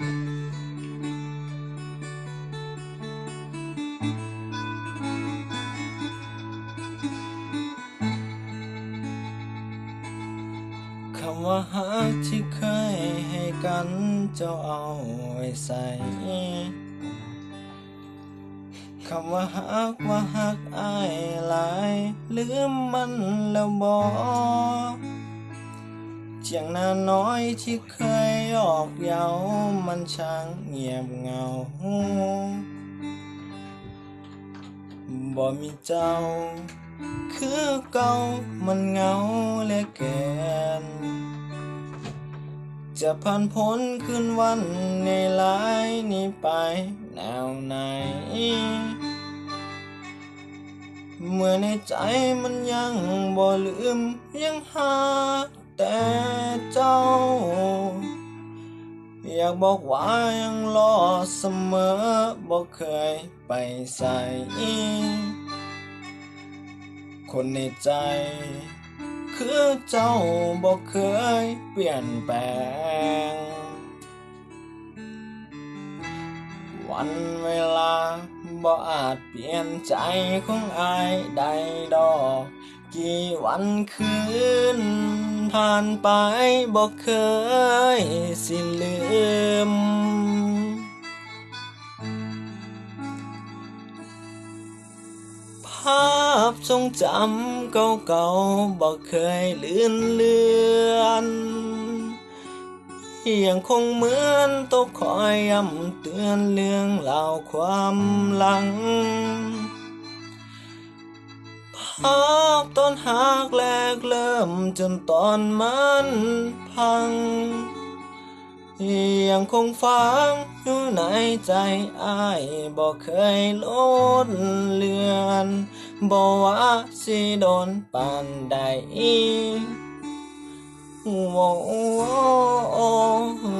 คำว่าหักที่เคยให้กันเจ้าเอาไว้ใส่คำว่าหักว่าหักอายหลายลืมมันแล้วบอก จียงนาน้อยที่เคยออกเยามันช่างเงียบเงา บ่มีเจ้า คือเก่ามันเงาเหลือเกินจะผ่านพ้นคืนวันในหลายนี้ไปแนวไหน เมื่อในใจมันยังบ่ลืมยังหา แต่เจ้า อยากบอกว่ายังรอเสมอบอกเคยไปใส่คนในใจ คือเจ้าบอกเคยเปลี่ยนแปลง วันเวลาบ่อาจเปลี่ยนใจของอายได้ดอก กี่วันคืน ผ่านไปบอกเคยสิลืม ภาพทรงจำเก่าๆบอกเคยเลือนเลือนยังคงเหมือนตกคอยย้ำเตือนเรื่องเล่าความหลัง ภาพตอนหักแรกเริ่มจนตอนมันพัง ยังคงฟังอยู่ในใจอ้ายบอกเคยลดเลือนบอกว่าสิโดนปานใดว้